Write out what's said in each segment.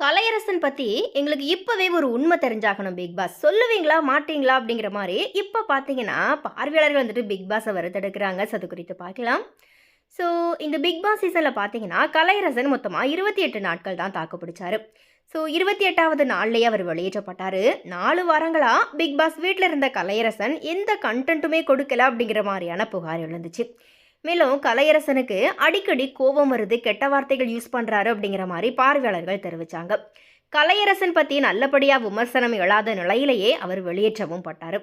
கலையரசன் பத்தி எங்களுக்கு இப்பவே ஒரு உண்மை தெரிஞ்சாகணும் பிக் பாஸ் சொல்லுவீங்களா மாட்டீங்களா அப்படிங்கிற மாதிரி இப்போ பார்த்தீங்கன்னா பார்வையாளர்கள் வந்துட்டு பிக் பாஸை வறுத்தெடுக்கிறாங்க சது குறித்து பார்க்கலாம். ஸோ இந்த பிக் பாஸ் சீசனில் பார்த்தீங்கன்னா கலையரசன் மொத்தமாக இருபத்தி எட்டு நாட்கள் தான் தாக்கு பிடிச்சாரு. ஸோ இருபத்தி எட்டாவது நாள்லேயே அவர் வெளியேற்றப்பட்டார். நாலு வாரங்களாக பிக் பாஸ் வீட்டில் இருந்த கலையரசன் எந்த கண்டென்ட்டுமே கொடுக்கல அப்படிங்கிற மாதிரியான புகார் எழுந்துச்சு. மேலும் கலையரசனுக்கு அடிக்கடி கோபம் வருது கெட்ட வார்த்தைகள் யூஸ் பண்ணுறாரு அப்படிங்கிற மாதிரி பார்வையாளர்கள் தெரிவித்தாங்க கலையரசன் பற்றி நல்லபடியாக விமர்சனம் எழாத நிலையிலேயே அவர் வெளியேற்றவும் பட்டார்.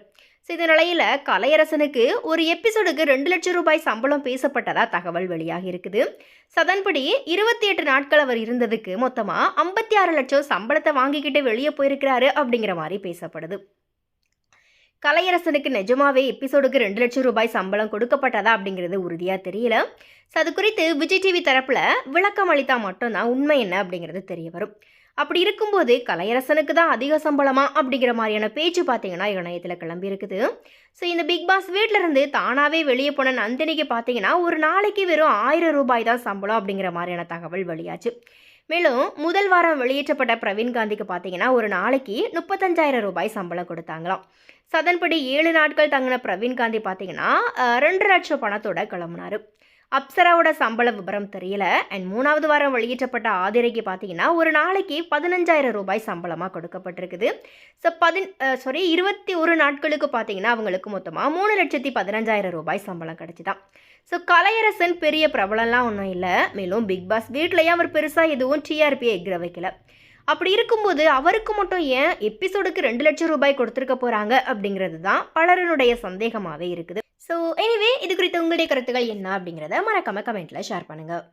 ஸோ இந்த நிலையில் கலையரசனுக்கு ஒரு எபிசோடுக்கு ரெண்டு லட்சம் ரூபாய் சம்பளம் பேசப்பட்டதாக தகவல் வெளியாகி இருக்குது. சதன்படி அதன்படி இருபத்தி எட்டு நாட்கள் அவர் இருந்ததுக்கு மொத்தமாக ஐம்பத்தி ஆறு லட்சம் சம்பளத்தை வாங்கிக்கிட்டு வெளியே போயிருக்கிறாரு அப்படிங்கிற மாதிரி பேசப்படுது. கலையரசனுக்கு நிஜமாவே எபிசோடுக்கு ரெண்டு லட்சம் ரூபாய் சம்பளம் கொடுக்கப்பட்டதா அப்படிங்கிறது உறுதியாக தெரியல. ஸோ அது குறித்து விஜய் டிவி தரப்பில் விளக்கம் அளித்தா மட்டும்தான் உண்மை என்ன அப்படிங்கிறது தெரிய வரும். அப்படி இருக்கும்போது கலையரசனுக்கு தான் அதிக சம்பளமா அப்படிங்கிற மாதிரியான பேச்சு பார்த்தீங்கன்னா இணையத்தில் கிளம்பி இருக்குது. ஸோ இந்த பிக் பாஸ் வீட்டில் இருந்து தானாகவே வெளியே போன நந்தினிக்கு பார்த்தீங்கன்னா ஒரு நாளைக்கு வெறும் ஆயிரம் ரூபாய் தான் சம்பளம் அப்படிங்கிற மாதிரியான தகவல் வெளியாச்சு. மேலும் முதல் வாரம் வெளியேற்றப்பட்ட பிரவீன் காந்திக்கு பார்த்தீங்கன்னா ஒரு நாளைக்கு முப்பத்தஞ்சாயிரம் ரூபாய் சம்பளம் கொடுத்தாங்களாம். சதன்படி ஏழு நாட்கள் தங்கின பிரவீன் காந்தி பார்த்தீங்கன்னா ரெண்டு லட்சம் பணத்தோட கிளம்புனாரு. அப்சராவோட சம்பள விபரம் தெரியல. அண்ட் மூணாவது வாரம் வெளியேற்றப்பட்ட ஆதிரைக்கு பார்த்தீங்கன்னா ஒரு நாளைக்கு பதினஞ்சாயிரம் ரூபாய் சம்பளமாக கொடுக்கப்பட்டிருக்குது. ஸோ பதின் சாரி இருபத்தி ஒரு நாட்களுக்கு பார்த்தீங்கன்னா அவங்களுக்கு மொத்தமாக மூணு லட்சத்தி பதினஞ்சாயிரம் ரூபாய் சம்பளம் கிடச்சிதான் ஸோ கலையரசன் பெரிய பிரபலம்லாம் ஒன்றும் இல்லை. மேலும் பிக் பாஸ் வீட்லேயும் அவர் பெருசாக எதுவும் டிஆர்பியை எக்ர வைக்கல. அப்படி இருக்கும்போது அவருக்கு மட்டும் ஏன் எபிசோடுக்கு ரெண்டு லட்சம் ரூபாய் கொடுத்துருக்க போகிறாங்க அப்படிங்கிறது தான் பலருடைய சந்தேகமாகவே இருக்குது. ஸோ எனிவே இது குறித்து உங்களுடைய கருத்துக்கள் என்ன அப்படிங்கிறத மறக்காமல் கமெண்ட்டில் ஷேர் பண்ணுங்கள்